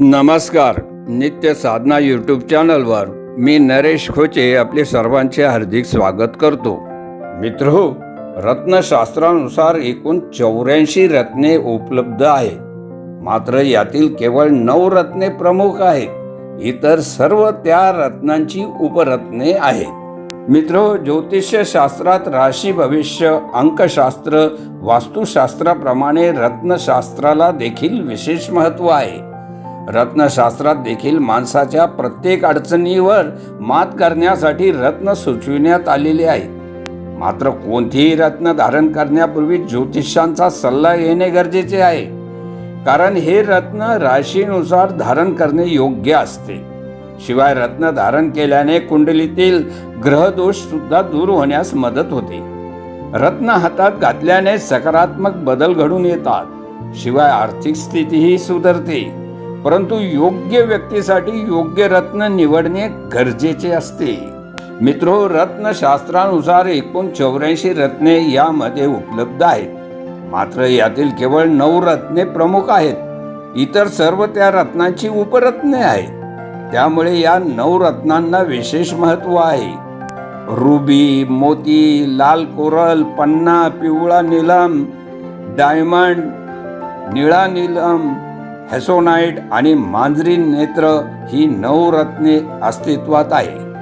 नमस्कार नित्य साधना यूट्यूब चॅनलवर मी नरेश खोचे आपले सर्वांचे हार्दिक स्वागत करतो. मित्र रत्नशास्त्रानुसार एकूण चौऱ्याऐंशी रत्ने उपलब्ध आहेत. मात्र यातील केवळ नऊ रत्ने प्रमुख आहेत. इतर सर्व त्या रत्नांची उपरत्ने आहेत. मित्र ज्योतिषशास्त्रात राशी भविष्य अंकशास्त्र वास्तुशास्त्राप्रमाणे रत्नशास्त्राला देखील विशेष महत्त्व आहे. रत्नशास्त्रात देखील माणसाच्या प्रत्येक अडचणीवर मात करण्यासाठी रत्न सुचविण्यात आलेले आहेत. मात्र कोणतेही रत्न धारण करण्यापूर्वी ज्योतिषांचा सल्ला येणे गरजेचे आहे. कारण हे रत्न राशीनुसार धारण करणे योग्य असते. शिवाय रत्न धारण केल्याने कुंडलीतील ग्रहदोष सुद्धा दूर होण्यास मदत होते. रत्न हातात घातल्याने सकारात्मक बदल घडून येतात. शिवाय आर्थिक स्थितीही सुधारते. परंतु योग्य व्यक्तीसाठी योग्य रत्न निवडणे गरजेचे असते. मित्रो रत्नशास्त्रानुसार एकूण चौऱ्याऐंशी रत्ने यामध्ये उपलब्ध आहेत. मात्र यातील केवळ नऊ रत्ने प्रमुख आहेत. इतर सर्व त्या रत्नांची उपरत्ने आहेत. त्यामुळे या नऊ रत्नांना विशेष महत्त्व आहे. रुबी मोती लाल कोरल पन्ना पिवळा निलम डायमंड निळा निलम हॅसोनाईट आणि मांजरी नेत्र ही नऊ रत्ने अस्तित्वात आहे.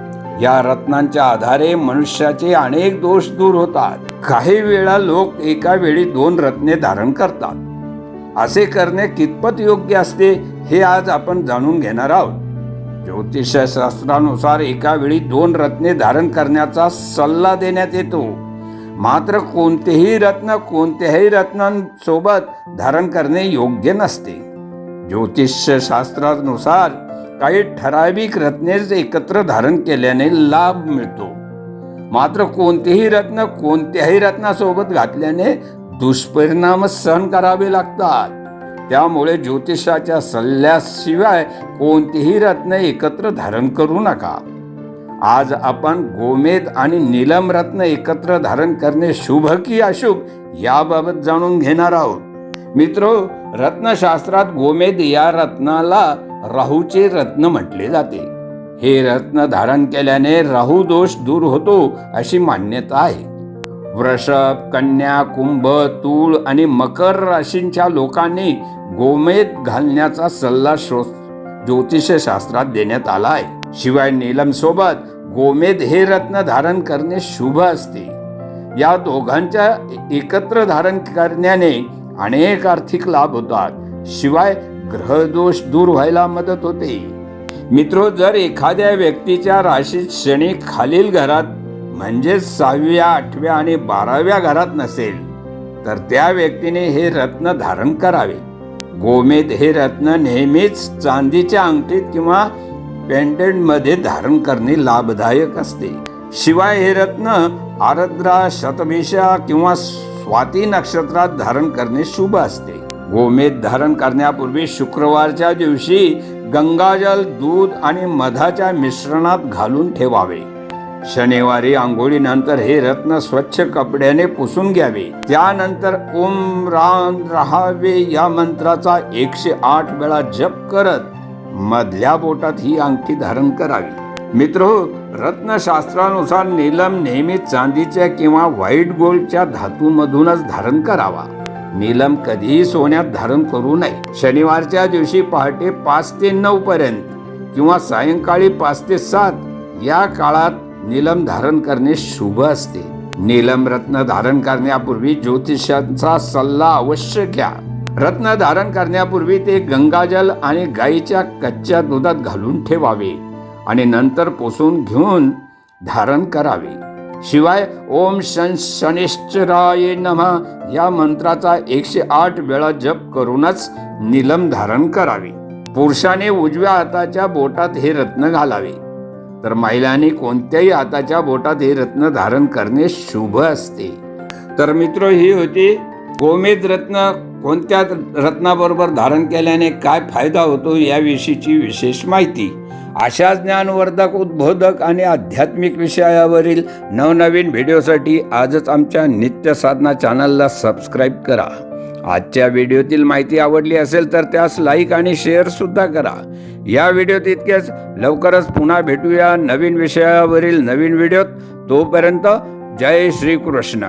या रत्नांच्या आधारे मनुष्याचे अनेक दोष दूर होतात. काही वेळा लोक एका वेळी दोन रत्ने धारण करतात. असे करणे कितपत योग्य असते हे आज आपण जाणून घेणार आहोत. ज्योतिषशास्त्रानुसार एका वेळी दोन रत्ने धारण करण्याचा सल्ला देण्यात येतो. मात्र कोणतेही रत्न कोणत्याही रत्नांसोबत धारण करणे योग्य नसते. ज्योतिषशास्त्रानुसार काही ठराविक रत्नेच एकत्र धारण केल्याने लाभ मिळतो. मात्र कोणतेही रत्न कोणत्याही रत्नासोबत घातल्याने दुष्परिणाम सहन करावे लागतात. त्यामुळे ज्योतिषाच्या सल्ल्याशिवाय कोणतीही रत्न एकत्र धारण करू नका. आज आपण गोमेद आणि नीलम रत्न एकत्र धारण करणे शुभ की अशुभ याबाबत जाणून घेणार आहोत. मित्रो रत्नशास्त्रात गोमेद या रत्नाला राहूचे रत्न म्हटले जाते. हे रत्न धारण केल्याने राहू दोष दूर होतो अशी मान्यता आहे. वृषभ कन्या कुंभ तूळ आणि मकर राशींच्या लोकांनी गोमेद घालण्याचा सल्ला शो ज्योतिषशास्त्रात देण्यात आला आहे. शिवाय नीलम सोबत गोमेद हे रत्न धारण करणे शुभ असते. या दोघांच्या एकत्र धारण करण्याने अनेक आर्थिक लाभ होतात. शिवाय ग्रहदोष दूर व्हायला मदत होते. मित्रो जर एखाद्या व्यक्तीच्या राशीत शनी खालील घरात म्हणजेच सहाव्या आठव्या आणि बाराव्या घरात नसेल तर त्या व्यक्तीने हे रत्न धारण करावे. गोमेद हे रत्न नेहमीच चांदीच्या अंगठीत किंवा पेंडंटमध्ये धारण करणे लाभदायक असते. शिवाय हे रत्न आरद्रा शतभिषा किंवा स्वाती नक्षत्रात धारण करणे शुभ असते. गोमेद धारण करण्यापूर्वी शुक्रवारच्या दिवशी गंगाजल दूध आणि मधाच्या मिश्रणात घालून ठेवावे. शनिवारी आंघोळीनंतर हे रत्न स्वच्छ कपड्याने पुसून घ्यावे. त्यानंतर ओम राम रहावे या मंत्राचा एकशे आठ वेळा जप करत मधल्या बोटात ही अंगठी धारण करावी. मित्र रत्नशास्त्रानुसार नीलम नेहमी चांदीच्या किंवा व्हाईट गोल्डच्या धातूमधूनच धारण करावा. नीलम कधीही सोन्यात धारण करू नये. शनिवारच्या दिवशी पहाटे पाच ते नऊ पर्यंत किंवा सायंकाळी पाच ते सात या काळात नीलम धारण करणे शुभ असते. नीलम रत्न धारण करण्यापूर्वी ज्योतिषांचा सल्ला अवश्य घ्या. रत्न धारण करण्यापूर्वी ते गंगाजल आणि गाईच्या कच्च्या दुधात घालून ठेवावे. आणि नंतर पुसून घेऊन धारण करावे. शिवाय ओम शन शनिश्चराय नम या मंत्राचा एकशे आठ वेळा जप करूनच नीलम धारण करावे. पुरुषाने उजव्या हाताच्या बोटात हे रत्न घालावे. तर महिलांनी कोणत्याही हाताच्या बोटात हे रत्न धारण करणे शुभ असते. तर मित्र ही होती गोमेद रत्न कोणत्या रत्नाबरोबर धारण केल्याने काय फायदा होतो याविषयीची विशेष माहिती. अशा ज्ञानवर्धक उद्बोधक आणि आध्यात्मिक विषयावरील नवनवीन व्हिडिओसाठी आजच आमच्या नित्य साधना चॅनलला सबस्क्राईब करा. आजच्या व्हिडिओतील माहिती आवडली असेल तर त्यास लाईक आणि शेअरसुद्धा करा. या व्हिडिओत इतकेच. लवकरच पुन्हा भेटूया नवीन विषयावरील नवीन व्हिडिओत. तोपर्यंत जय श्रीकृष्ण.